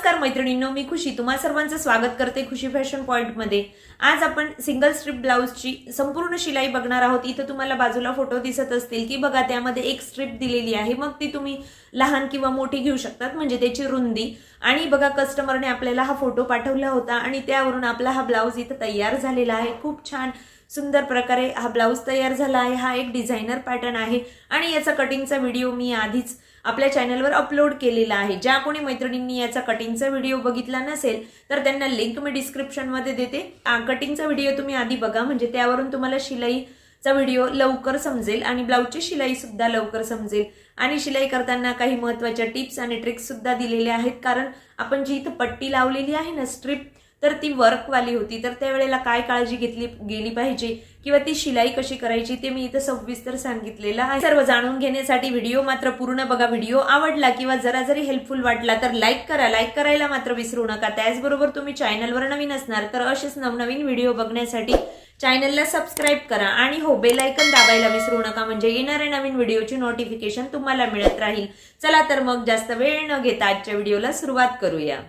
नमस्कार मैत्रिणींनो मी खुशी. तुम्हा सर्वांचं स्वागत करते खुशी फॅशन पॉईंटमध्ये आज आपण सिंगल स्ट्रीप ब्लाऊजची संपूर्ण शिलाई बघणार आहोत. इथं तुम्हाला बाजूला फोटो दिसत असतील की बघा त्यामध्ये एक स्ट्रीप दिलेली आहे. मग ती तुम्ही लहान किंवा मोठी घेऊ शकतात म्हणजे त्याची रुंदी. आणि बघा कस्टमरने आपल्याला हा फोटो पाठवला होता आणि त्यावरून आपला हा ब्लाऊज इथं तयार झालेला आहे. खूप छान सुंदर प्रकारे हा ब्लाऊज तयार झाला आहे. हा एक डिझायनर पॅटर्न आहे. आणि याचा कटिंगचा व्हिडिओ मी आधीच आपल्या चॅनलवर अपलोड केलेला आहे. ज्या कोणी मैत्रिणींनी याचा कटिंगचा व्हिडिओ बघितला नसेल तर त्यांना लिंक मी डिस्क्रिप्शनमध्ये देते. कटिंगचा व्हिडिओ तुम्ही आधी बघा म्हणजे त्यावरून तुम्हाला शिलाईचा व्हिडिओ लवकर समजेल आणि ब्लाऊजची शिलाई सुद्धा लवकर समजेल. आणि शिलाई करताना काही महत्त्वाच्या टिप्स आणि ट्रिक्स सुद्धा दिलेल्या आहेत. कारण आपण जी इथं पट्टी लावलेली आहे ना स्ट्रिप तर ती वर्कवाली होती. तर त्यावेळेला काय काळजी घेतली गेली पाहिजे? किंवा ती शिलाई कशी करायची? ते मी इथं सविस्तर सांगितलेलं आहे. सर्व जाणून घेण्यासाठी व्हिडिओ मात्र पूर्ण बघा. व्हिडिओ आवडला किंवा जरा जरी हेल्पफुल वाटला तर लाईक करा. लाईक करायला मात्र विसरू नका. त्याचबरोबर तुम्ही चॅनलवर नवीन असणार तर असेच नवनवीन व्हिडिओ बघण्यासाठी चॅनलला सबस्क्राईब करा. आणि हो बेलायकन दाबायला विसरू नका. म्हणजे येणाऱ्या नवीन व्हिडिओची नोटिफिकेशन तुम्हाला मिळत राहील. चला तर मग जास्त वेळ न घेता आजच्या व्हिडिओला सुरुवात करूया.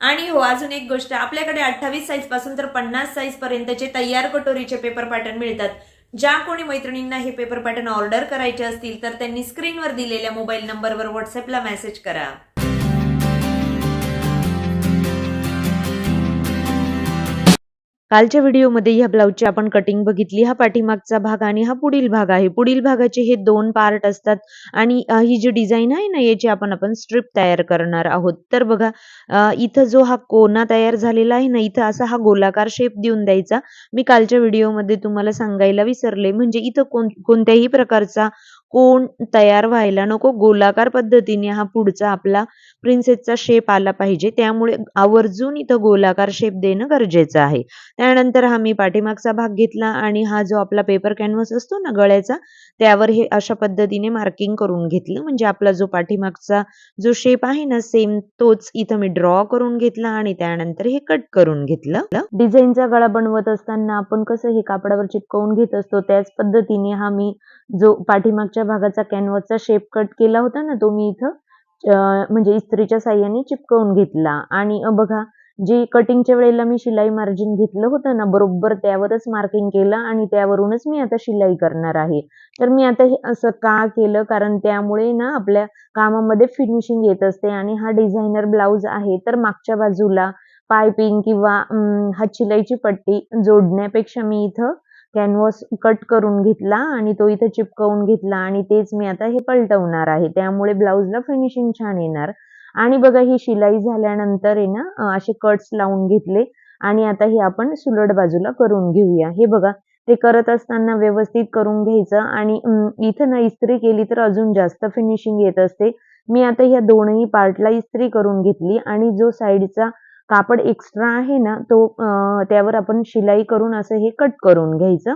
आणि हो अजून एक गोष्ट आपल्याकडे अठ्ठावीस साईजपासून तर पन्नास साईज पर्यंतचे तयार कटोरीचे पेपर पॅटर्न मिळतात. ज्या कोणी मैत्रिणींना हे पेपर पॅटर्न ऑर्डर करायचे असतील तर त्यांनी स्क्रीनवर दिलेल्या मोबाईल नंबरवर व्हॉट्सअपला मेसेज करा. कालच्या व्हिडिओमध्ये ह्या ब्लाऊजची आपण कटिंग बघितली. हा पाठीमागचा भाग आणि हा पुढील भाग आहे. पुढील भागाचे हे दोन पार्ट असतात आणि ही जी डिझाईन आहे ना याची आपण आपण स्ट्रिप तयार करणार आहोत. तर बघा इथं जो हा कोना तयार झालेला आहे ना इथं असा हा गोलाकार शेप देऊन द्यायचा. मी कालच्या व्हिडिओमध्ये तुम्हाला सांगायला विसरले. म्हणजे इथं कोण कोणत्याही प्रकारचा कोण तयार व्हायला नको. गोलाकार पद्धतीने हा पुढचा आपला प्रिन्सेसचा शेप आला पाहिजे. त्यामुळे आवर्जून इथं गोलाकार शेप देणं गरजेचं आहे. त्यानंतर हा मी पाठीमागचा भाग घेतला आणि हा जो आपला पेपर कॅनव्हास असतो ना गळ्याचा त्यावर हे अशा पद्धतीने मार्किंग करून घेतलं. म्हणजे आपला जो पाठीमागचा जो शेप आहे ना सेम तोच इथं मी ड्रॉ करून घेतला आणि त्यानंतर हे कट करून घेतलं. डिझाईनचा गळा बनवत असताना आपण कसं हे कापडावर चिपकवून घेत असतो त्याच पद्धतीने हा मी जो पाठीमागच्या भागाचा कॅनव्हासचा शेप कट केला होता ना तो मी इथं म्हणजे इस्त्रीच्या साह्याने चिपकवून घेतला. आणि बघा जे कटिंगच्या वेळेला मी शिलाई मार्जिन घेतलं होतं ना बरोबर त्यावरच मार्किंग केलं आणि त्यावरूनच मी आता शिलाई करणार आहे. तर मी आता हे असं का केलं? कारण त्यामुळे ना आपल्या कामामध्ये फिनिशिंग येत असते आणि हा डिझायनर ब्लाऊज आहे तर मागच्या बाजूला पायपिंग किंवा हात शिलाईची पट्टी जोडण्यापेक्षा मी इथं कॅनव्हस कट करून घेतला आणि तो इथं चिपकवून घेतला आणि तेच मी आता हे पलटवणार आहे. त्यामुळे ब्लाऊजला फिनिशिंग छान येणार. आणि बघा ही शिलाई झाल्यानंतर आहे ना असे कट्स लावून घेतले आणि आता हे आपण सुलट बाजूला करून घेऊया. हे बघा ते करत असताना व्यवस्थित करून घ्यायचं आणि इथं ना इस्त्री केली तर अजून जास्त फिनिशिंग येत असते. मी आता ह्या दोनही पार्टला इस्त्री करून घेतली आणि जो साईडचा कापड एक्स्ट्रा आहे ना तो त्यावर आपण शिलाई करून असं हे कट करून घ्यायचं.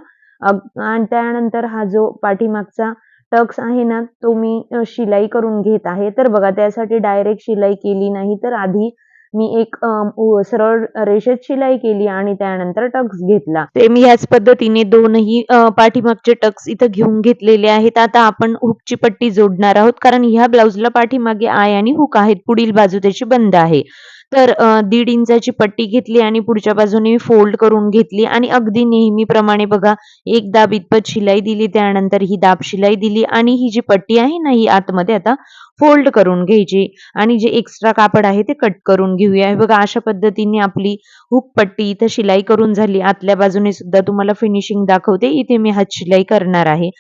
आणि त्यानंतर हा जो पाठीमागचा टक्स आहे ना तो मी शिलाई करून घेत आहे. तर बघा त्यासाठी डायरेक्ट शिलाई केली नाही तर आधी मी एक सरळ रेषेत शिलाई केली आणि त्यानंतर टक्स घेतला. ते मी ह्याच पद्धतीने दोनही पाठीमागचे टक्स इथं घेऊन घेतलेले आहेत. आता आपण हुकची पट्टी जोडणार आहोत कारण ह्या ब्लाऊजला पाठीमागे आय आणि हुक आहेत. पुढील बाजू त्याची बंद आहे. तर दीड इंचाची पट्टी घेतली आणि पुढच्या बाजूने फोल्ड करून घेतली आणि अगदी नेहमीप्रमाणे बघा एक दाब इतपत शिलाई दिली त्यानंतर ही दाब शिलाई दिली आणि ही जी पट्टी आहे ना ही आतमध्ये आता फोल्ड करून घ्यायची आणि जे एक्स्ट्रा कापड आहे ते कट करून घेऊया. हे बघा अशा पद्धतीने आपली हुक पट्टी इथं शिलाई करून झाली. आतल्या बाजूने सुद्धा तुम्हाला फिनिशिंग दाखवते. इथे मी हात शिलाई करणार आहे.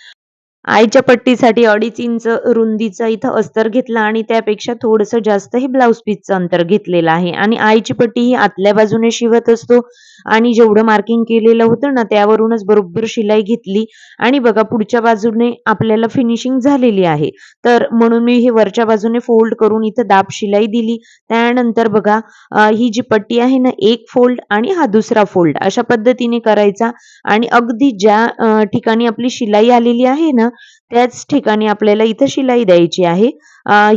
आईच्या पट्टीसाठी अडीच इंच रुंदीचा इथं अस्तर घेतला आणि त्यापेक्षा थोडंसं जास्त हे ब्लाऊज पीसचं अंतर घेतलेलं आहे. आणि आईची पट्टी ही आतल्या बाजूने शिवत असतो आणि जेवढं मार्किंग केलेलं होतं ना त्यावरूनच बरोबर शिलाई घेतली. आणि बघा पुढच्या बाजूने आपल्याला फिनिशिंग झालेली आहे. तर म्हणून मी हे वरच्या बाजूने फोल्ड करून इथं दाब शिलाई दिली. त्यानंतर बघा ही जी पट्टी आहे ना एक फोल्ड आणि हा दुसरा फोल्ड अशा पद्धतीने करायचा. आणि अगदी ज्या ठिकाणी आपली शिलाई आलेली आहे ना त्याच ठिकाणी आपल्याला इथं शिलाई द्यायची आहे.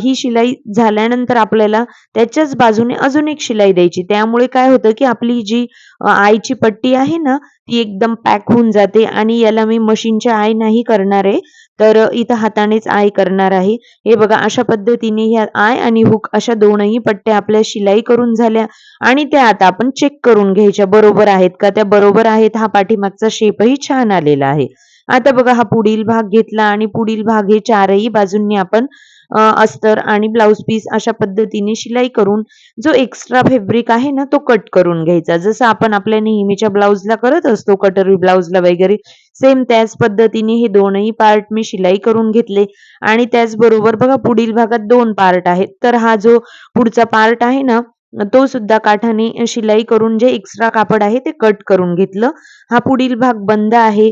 ही शिलाई झाल्यानंतर आपल्याला त्याच्याच बाजूने अजून एक शिलाई द्यायची. त्यामुळे काय होतं की आपली जी आईची पट्टी आहे ना ती एकदम पॅक होऊन जाते आणि याला मी मशीनच्या आय नाही करणार आहे. तर इथं हातानेच आय करणार आहे. हे बघा अशा पद्धतीने ह्या आय आणि हुक अशा दोनही पट्ट्या आपल्या शिलाई करून झाल्या आणि त्या आता आपण चेक करून घ्यायच्या. बरोबर आहेत का? त्या बरोबर आहेत हा पाठीमागचा शेपही छान आलेला आहे. आता बघा हा पुढील भाग घेतला आणि पुढील भाग हे चारही बाजूंनी आपण अस्तर आणि ब्लाउज पीस अशा पद्धतीने शिलाई करून जो एक्स्ट्रा फॅब्रिक आहे ना तो कट करून घ्यायचा. जसं आपण आपल्या नेहमीच्या ब्लाउजला करत असतो कटरी ब्लाउजला वगैरे सेम त्याच पद्धतीने हे दोनही पार्ट मी शिलाई करून घेतले. आणि त्याचबरोबर बघा पुढील भागात दोन पार्ट आहेत. तर हा जो पुढचा पार्ट आहे ना तो सुद्धा काठाने शिलाई करून जे एक्स्ट्रा कापड आहे ते कट करून घेतलं. हा पुढील भाग बंद आहे.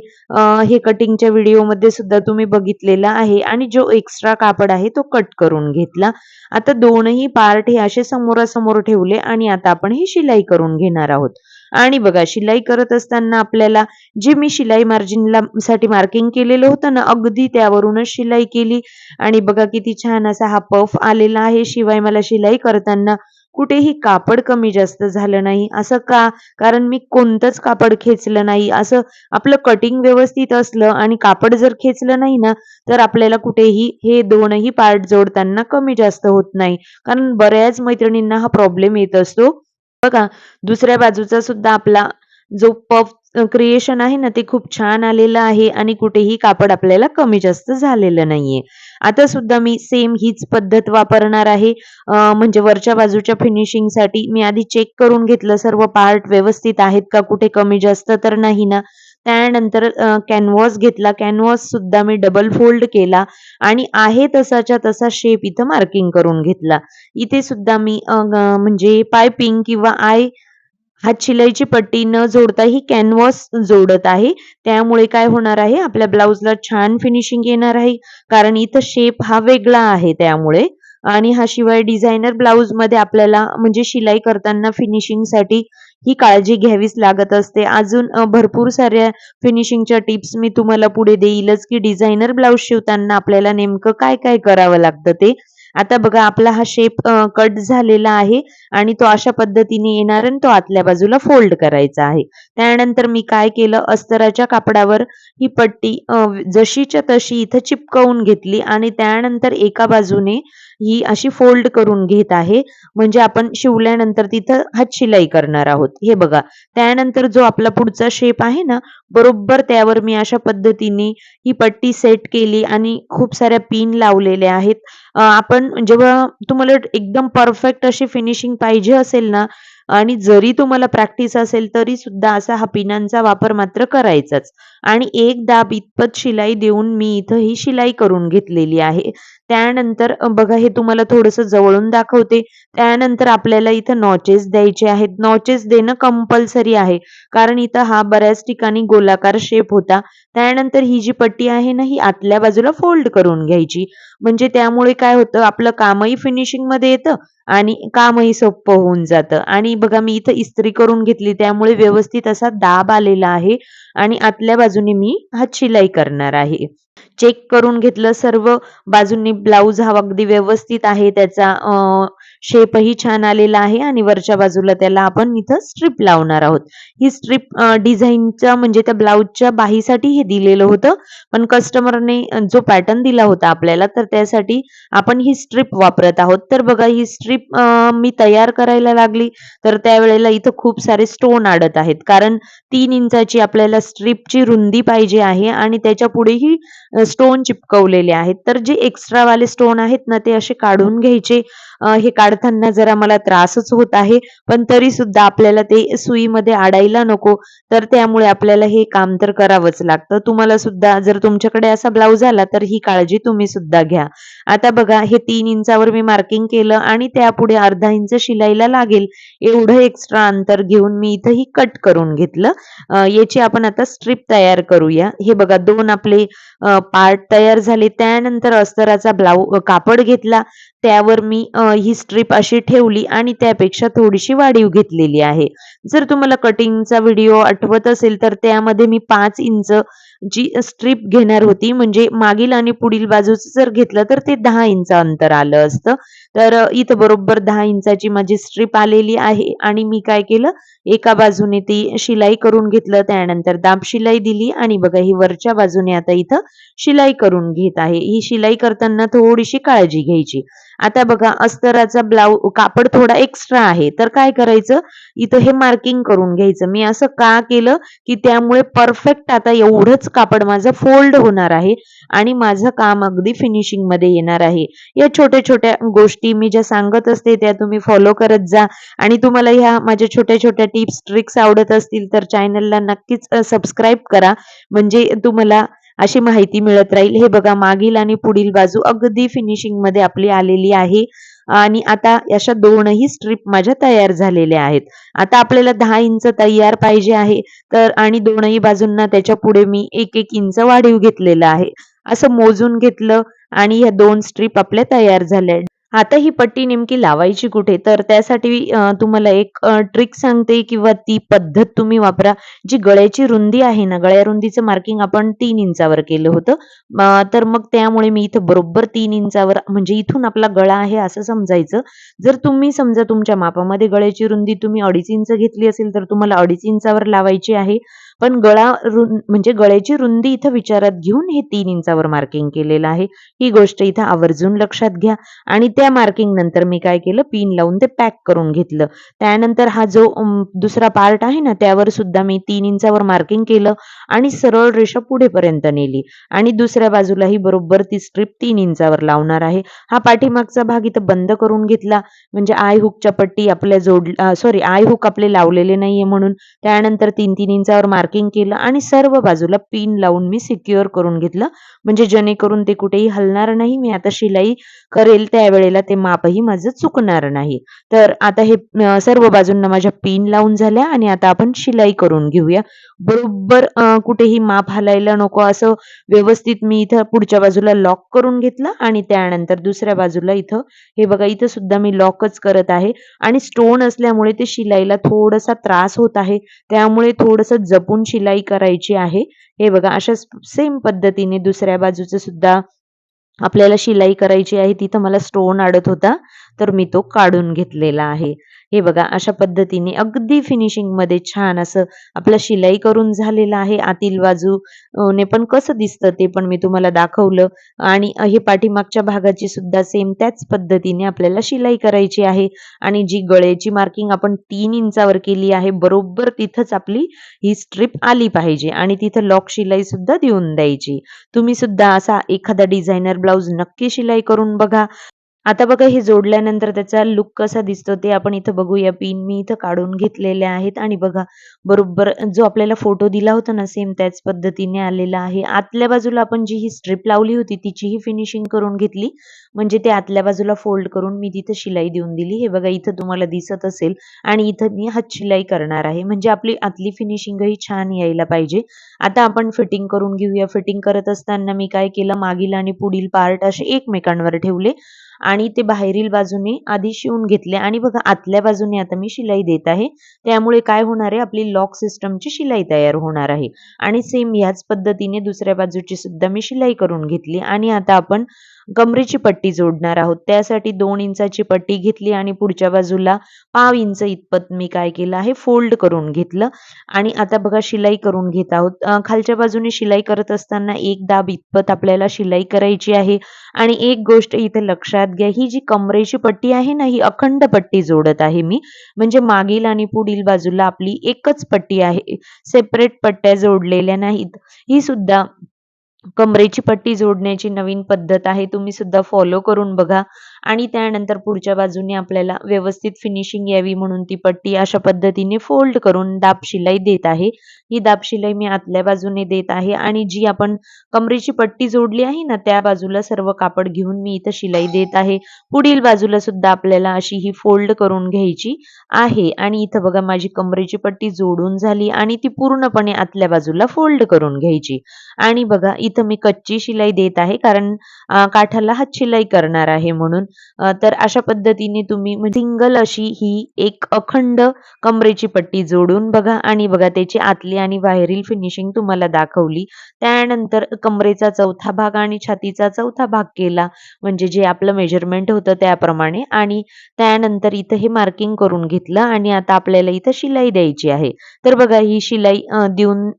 हे कटिंगच्या व्हिडिओमध्ये सुद्धा तुम्ही बघितलेला आहे. आणि जो एक्स्ट्रा कापड आहे तो कट करून घेतला. आता दोनही पार्ट हे असे समोरासमोर ठेवले आणि आता आपण ही शिलाई करून घेणार आहोत. आणि बघा शिलाई करत असताना आपल्याला जे मी शिलाई मार्जिनला साठी मार्किंग केलेलं होतं ना अगदी त्यावरूनच शिलाई केली. आणि बघा किती छान असा हा पफ आलेला आहे. शिवाय मला शिलाई करताना कुठेही कापड कमी जास्त झालं नाही. असं का? कारण मी कोणतंच कापड खेचलं नाही. असं आपलं कटिंग व्यवस्थित असलं आणि कापड जर खेचलं नाही ना तर आपल्याला कुठेही हे दोनही पार्ट जोडताना कमी जास्त होत नाही. कारण बऱ्याच मैत्रिणींना हा प्रॉब्लेम येत असतो. बघा दुसऱ्या बाजूचा सुद्धा आपला जो पफ क्रिएशन आहे ना ते खूप छान आलेलं आहे आणि कुठेही कापड आपल्याला कमी जास्त झालेलं नाहीये. आता सुद्धा मी सेम हीच पद्धत वापरणार आहे. म्हणजे वरच्या बाजूच्या फिनिशिंगसाठी मी आधी चेक करून घेतलं सर्व पार्ट व्यवस्थित आहेत का कुठे कमी जास्त तर नाही ना? त्यानंतर कॅनव्हास घेतला. कॅनव्हास सुद्धा मी डबल फोल्ड केला आणि आहे तसाच्या तसा शेप इथं मार्किंग करून घेतला. इथे सुद्धा मी म्हणजे पायपिंग किंवा आय हात शिलाईची पट्टी न जोडता ही कॅनव्हास जोडत आहे. त्यामुळे काय होणार आहे? आपल्या ब्लाऊजला छान फिनिशिंग येणार आहे. कारण इथं शेप हा वेगळा आहे त्यामुळे. आणि हा शिवाय डिझायनर ब्लाउजमध्ये आपल्याला म्हणजे शिलाई करताना फिनिशिंगसाठी ही काळजी घ्यावीच लागत असते. अजून भरपूर साऱ्या फिनिशिंगच्या टिप्स मी तुम्हाला पुढे देईलच की डिझायनर ब्लाउज शिवताना आपल्याला नेमकं काय काय करावं लागतं ते. आता बघा आपला हा शेप कट झालेला आहे आणि तो अशा पद्धतीने येणार आणि तो आतल्या बाजूला फोल्ड करायचा आहे. त्यानंतर मी काय केलं? अस्तराच्या कापडावर ही पट्टी जशीच्या तशी इथं चिपकवून घेतली आणि त्यानंतर एका बाजूने ही अशी फोल्ड करून घेत आहे. म्हणजे आपण शिवल्यानंतर तिथं हात शिलाई करणार आहोत. हे बघा त्यानंतर जो आपला पुढचा शेप आहे ना बरोबर त्यावर मी अशा पद्धतीने ही पट्टी सेट केली आणि खूप साऱ्या पिन लावलेल्या आहेत. आपण जेव्हा तुम्हाला एकदम परफेक्ट अशी फिनिशिंग पाहिजे असेल ना आणि जरी तुम्हाला प्रॅक्टिस असेल तरी सुद्धा असा हा पिनांचा वापर मात्र करायचाच. आणि एक दाब इतपत शिलाई देऊन मी इथं ही शिलाई करून घेतलेली आहे. त्यानंतर बघा हे तुम्हाला थोडंसं जवळून दाखवते. त्यानंतर आपल्याला इथं नॉचेस द्यायचे आहेत. नॉचेस देणं कंपल्सरी आहे. कारण इथं हा बऱ्याच ठिकाणी गोलाकार शेप होता. त्यानंतर ही जी पट्टी आहे ना ही आतल्या बाजूला फोल्ड करून घ्यायची. म्हणजे त्यामुळे काय होतं आपलं कामही फिनिशिंगमध्ये येतं आणि कामही सोपं होऊन जातं. आणि बघा मी इथं इस्त्री करून घेतली त्यामुळे व्यवस्थित असा दाब आलेला आहे आणि आतल्या बाजूने मी हात शिलाई करणार आहे. चेक करून घेतलं. सर्व बाजूंनी ब्लाऊज हा अगदी व्यवस्थित आहे. त्याचा शेपही छान आलेला आहे आणि वरच्या बाजूला त्याला आपण इथं स्ट्रीप लावणार आहोत. ही स्ट्रीप डिझाईनच्या म्हणजे त्या ब्लाऊजच्या बाहीसाठी हे दिलेलं होतं. पण कस्टमरने जो पॅटर्न दिला होता आपल्याला तर त्यासाठी आपण ही स्ट्रीप वापरत आहोत. तर बघा ही स्ट्रीप मी तयार करायला लागली. तर त्यावेळेला इथं खूप सारे स्टोन अडत आहेत. कारण तीन इंचाची आपल्याला स्ट्रीपची रुंदी पाहिजे आहे आणि त्याच्या पुढेही स्टोन चिपकवलेले आहेत. तर जे एक्स्ट्रा वाले स्टोन आहेत ना ते असे काढून घ्यायचे. हे काढताना जरा मला त्रासच होत आहे. पण तरी सुद्धा आपल्याला ते सुईमध्ये आडायला नको. तर त्यामुळे आपल्याला हे काम तर करावंच लागतं. तुम्हाला सुद्धा जर तुमच्याकडे असा ब्लाऊज आला तर ही काळजी तुम्ही सुद्धा घ्या. आता बघा हे तीन इंचावर मी मार्किंग केलं आणि त्यापुढे अर्धा इंच शिलाईला लागेल. एवढं एक्स्ट्रा अंतर घेऊन मी इथंही कट करून घेतलं. याची आपण आता स्ट्रीप तयार करूया. हे बघा दोन आपले पार्ट तयार झाले. त्यानंतर अस्तराचा ब्लाऊ कापड घेतला. त्यावर मी ही स्ट्रीप अशी ठेवली आणि त्यापेक्षा थोडीशी वाढीव घेतलेली आहे. जर तुम्हाला कटिंगचा व्हिडिओ आठवत असेल तर त्यामध्ये मी पाच इंच ची स्ट्रीप घेणार होती म्हणजे मागील आणि पुढील बाजूचं जर घेतलं तर ते दहा इंच अंतर आलं असतं. तर इथं बरोबर दहा इंचाची माझी स्ट्रीप आलेली आहे आणि मी काय केलं? एका बाजूने ती शिलाई करून घेतलं त्यानंतर दाब शिलाई दिली आणि बघा ही वरच्या बाजूने आता इथं शिलाई करून घेत आहे. ही शिलाई करताना थोडीशी काळजी घ्यायची. आता बघा अस्तराचा ब्लाऊ कापड थोडा एक्स्ट्रा आहे. तर काय करायचं? इथं हे मार्किंग करून घ्यायचं. मी असं का केलं? की त्यामुळे परफेक्ट आता एवढंच कापड माझं फोल्ड होणार आहे आणि माझं काम अगदी फिनिशिंगमध्ये येणार आहे. या छोट्या छोट्या गोष्टी मी ज्या सांगत असते त्या तुम्ही फॉलो करत जा. आणि तुम्हाला ह्या माझ्या छोट्या छोट्या टिप्स ट्रिक्स आवडत असतील तर चॅनलला नक्कीच सबस्क्राईब करा. म्हणजे तुम्हाला अशी माहिती मिळत राहील. हे बघा मागील आणि पुढील बाजू अगदी फिनिशिंगमध्ये आपली आलेली आहे. आणि आता अशा दोनही स्ट्रीप माझ्या तयार झालेल्या आहेत. आता आपल्याला दहा इंच तयार पाहिजे आहे. तर आणि दोनही बाजूंना त्याच्या पुढे मी एक एक इंच वाढीव घेतलेलं आहे. असं मोजून घेतलं आणि ह्या दोन स्ट्रीप आपल्या तयार झाल्या. आता ही पट्टी नेमकी लावायची कुठे? तर त्यासाठी तुम्हाला एक ट्रिक सांगते किंवा ती पद्धत तुम्ही वापरा. जी गळ्याची रुंदी आहे ना गळ्या रुंदीचं मार्किंग आपण तीन इंचावर केलं होतं. तर मग त्यामुळे मी इथं बरोबर तीन इंचावर म्हणजे इथून आपला गळा आहे असं समजायचं. जर तुम्ही समजा तुमच्या मापामध्ये गळ्याची रुंदी तुम्ही अडीच इंच घेतली असेल तर तुम्हाला अडीच इंचावर लावायची आहे. पण गळा रुं म्हणजे गळ्याची रुंदी इथं विचारात घेऊन हे तीन इंचावर मार्किंग केलेलं आहे. ही गोष्ट इथं आवर्जून लक्षात घ्या. आणि त्या मार्किंग नंतर मी काय केलं? पिन लावून ते पॅक करून घेतलं. त्यानंतर हा जो दुसरा पार्ट आहे ना त्यावर सुद्धा मी तीन इंचावर मार्किंग केलं आणि सरळ रेषा पुढेपर्यंत नेली. आणि दुसऱ्या बाजूलाही बरोबर ती स्ट्रीप तीन इंचावर लावणार आहे. हा पाठीमागचा भाग इथं बंद करून घेतला. म्हणजे आय हुकच्या पट्टी आपल्या जोड सॉरी आय हुक आपले लावलेले नाहीये म्हणून. त्यानंतर तीन तीन इंचावर मार्किंग केलं आणि सर्व बाजूला पिन लावून मी सिक्युअर करून घेतलं. म्हणजे जेणेकरून ते कुठेही हलणार नाही मी आता शिलाई करेल त्यावेळेला ते मापही माझं चुकणार नाही. तर आता हे सर्व बाजूंना माझ्या पिन लावून झाल्या आणि आता आपण शिलाई करून घेऊया. बरोबर कुठेही माप हलायला नको असं व्यवस्थित मी इथं पुढच्या बाजूला लॉक करून घेतलं आणि त्यानंतर दुसऱ्या बाजूला इथं हे बघा इथं सुद्धा मी लॉकच करत आहे. आणि स्टोन असल्यामुळे ते शिलाईला थोडासा त्रास होत आहे. त्यामुळे थोडस जपून शिलाई करायची आहे. हे बघा अशा सेम पद्धतीने दुसऱ्या बाजूचं सुद्धा आपल्याला शिलाई करायची आहे. तिथं मला स्टोन अडत होता. तर मी तो काढून घेतलेला आहे. हे बघा अशा पद्धतीने अगदी फिनिशिंगमध्ये छान असं आपलं शिलाई करून झालेलं आहे. आतील बाजू ने पण कसं दिसतं ते पण मी तुम्हाला दाखवलं. आणि हे पाठीमागच्या भागाची सुद्धा सेम त्याच पद्धतीने आपल्याला शिलाई करायची आहे. आणि जी गळ्याची मार्किंग आपण तीन इंचावर केली आहे बरोबर तिथंच आपली ही स्ट्रीप आली पाहिजे. आणि तिथं लॉक शिलाई सुद्धा देऊन द्यायची. तुम्ही सुद्धा असा एखादा डिझायनर ब्लाऊज नक्की शिलाई करून बघा. आता बघा हे जोडल्यानंतर त्याचा लुक कसा दिसतो ते आपण इथं बघूया. पिन मी इथं काढून घेतलेले आहेत. आणि बघा बरोबर जो आपल्याला फोटो दिला होता ना सेम त्याच पद्धतीने आलेला आहे. आतल्या बाजूला आपण जी ही स्ट्रीप लावली होती तिचीही फिनिशिंग करून घेतली. म्हणजे ते आतल्या बाजूला फोल्ड करून मी तिथं शिलाई देऊन दिली. हे बघा इथं तुम्हाला दिसत असेल. आणि इथं मी हात शिलाई करणार आहे. म्हणजे आपली आतली फिनिशिंगही छान यायला पाहिजे. आता आपण फिटिंग करून घेऊया. फिटिंग करत असताना मी काय केलं? मागील आणि पुढील पार्ट असे एकमेकांवर ठेवले. आणि ते बाहेरील बाजूने आधी शिवून घेतले. आणि बघा आतल्या बाजूने आता मी शिलाई देत आहे. त्यामुळे काय होणार आहे? आपली लॉक सिस्टमची शिलाई तयार होणार आहे. आणि सेम ह्याच पद्धतीने दुसऱ्या बाजूची सुद्धा मी शिलाई करून घेतली. आणि आता आपण कमरेची पट्टी जोडणार आहोत. त्यासाठी दोन इंचाची पट्टी घेतली आणि पुढच्या बाजूला पाव इंच इतपत मी काय केलं आहे? फोल्ड करून घेतलं. आणि आता बघा शिलाई करून घेत आहोत. खालच्या बाजूने शिलाई करत असताना एक दाब इतपत आपल्याला शिलाई करायची आहे. आणि एक गोष्ट इथे लक्षात घ्या ही जी कमरेची पट्टी आहे ना ही अखंड पट्टी जोडत आहे मी. म्हणजे मागील आणि पुढील बाजूला आपली एकच पट्टी आहे. सेपरेट पट्ट्या जोडलेल्या नाहीत. ही सुद्धा कमरेची पट्टी जोडण्याची नवीन पद्धत आहे. तुम्ही सुद्धा फॉलो करून बघा. आणि त्यानंतर पुढच्या बाजूने आपल्याला व्यवस्थित फिनिशिंग यावी म्हणून ती पट्टी अशा पद्धतीने फोल्ड करून दाब शिलाई देत आहे. ही दाब शिलाई मी आतल्या बाजूने देत आहे आणि जी आपण कमरेची पट्टी जोडली आहे ना त्या बाजूला सर्व कापड घेऊन मी इथं शिलाई देत आहे. पुढील बाजूला सुद्धा आपल्याला अशी ही फोल्ड करून घ्यायची आहे आणि इथं बघा माझी कमरेची पट्टी जोडून झाली आणि ती पूर्णपणे आतल्या बाजूला फोल्ड करून घ्यायची. आणि बघा इथं मी कच्ची शिलाई देत आहे कारण काठाला हात शिलाई करणार आहे म्हणून. तर अशा पद्धतीने तुम्ही म्हणजे सिंगल अशी ही एक अखंड कमरेची पट्टी जोडून बघा आणि बघा त्याची आतली आणि बाहेरील फिनिशिंग तुम्हाला दाखवली. त्यानंतर कमरेचा चौथा भाग आणि छातीचा चौथा भाग केला. म्हणजे जे आपलं मेजरमेंट होतं त्याप्रमाणे आणि त्यानंतर इथं हे मार्किंग करून घेतलं आणि आता आपल्याला इथं शिलाई द्यायची आहे. तर बघा ही शिलाई देऊन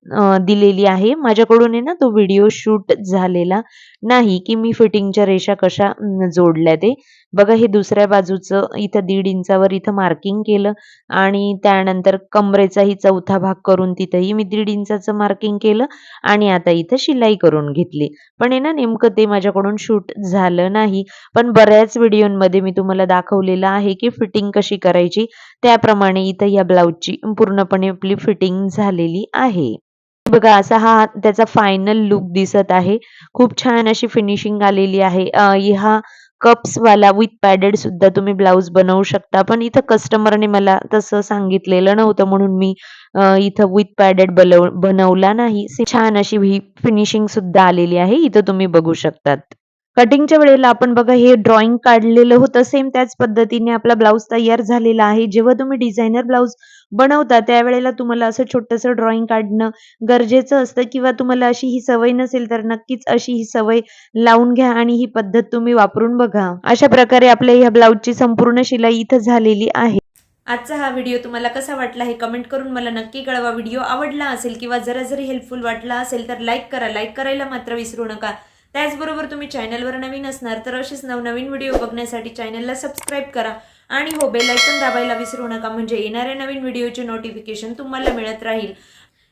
दिलेली आहे. माझ्याकडून आहे ना तो व्हिडिओ शूट झालेला नाही, की मी फिटिंगच्या रेषा कशा जोडल्या ते. बघा हे दुसऱ्या बाजूचं इथं दीड इंचावर इथं मार्किंग केलं आणि त्यानंतर कमरेचाही चौथा भाग करून तिथंही मी दीड इंचाचं मार्किंग केलं आणि आता इथं शिलाई करून घेतली. पण आहे ना नेमकं ते माझ्याकडून शूट झालं नाही. पण बऱ्याच व्हिडिओमध्ये मी तुम्हाला दाखवलेलं आहे, की फिटिंग कशी करायची. त्याप्रमाणे इथं या ब्लाऊजची पूर्णपणे आपली फिटिंग झालेली आहे. बघा असा हा त्याचा फायनल लुक दिसत आहे. खूप छान अशी फिनिशिंग आलेली आहे. ह्या ह्या कप्सवाला विथ पॅडेड सुद्धा तुम्ही ब्लाउज बनवू शकता. पण इथं कस्टमरने मला तसं सांगितलेलं नव्हतं म्हणून मी इथं विथ पॅडेड बनव बनवला नाही. छान अशी ही फिनिशिंग सुद्धा आलेली आहे. इथं तुम्ही बघू शकतात. कटिंगच्या वेळेला आपण बघा हे ड्रॉइंग काढलेलं होतं सेम त्याच पद्धतीने आपला ब्लाऊज तयार झालेला आहे. जेव्हा तुम्ही डिझायनर ब्लाऊज बनवता त्यावेळेला तुम्हाला असं छोटंसं ड्रॉइंग काढणं गरजेचं असतं किंवा तुम्हाला अशी ही सवय नसेल तर नक्कीच अशी ही सवय लावून घ्या आणि ही पद्धत तुम्ही वापरून बघा. अशा प्रकारे आपल्या ह्या ब्लाऊजची संपूर्ण शिलाई इथं झालेली आहे. आजचा हा व्हिडिओ तुम्हाला कसा वाटला हे कमेंट करून मला नक्की कळवा. व्हिडिओ आवडला असेल किंवा जरा जरी हेल्पफुल वाटला असेल तर लाईक करा. लाईक करायला मात्र विसरू नका. त्याचबरोबर तुम्ही चॅनलवर नवीन असणार तर असेच नवनवीन व्हिडिओ बघण्यासाठी चॅनलला सबस्क्राईब करा आणि हो बेलायकन दाबायला विसरू नका म्हणजे येणाऱ्या नवीन व्हिडिओचे नोटिफिकेशन तुम्हाला मिळत राहील.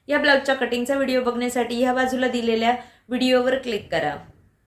या ब्लाउजच्या कटिंगचा व्हिडिओ बघण्यासाठी ह्या बाजूला दिलेल्या व्हिडिओवर क्लिक करा.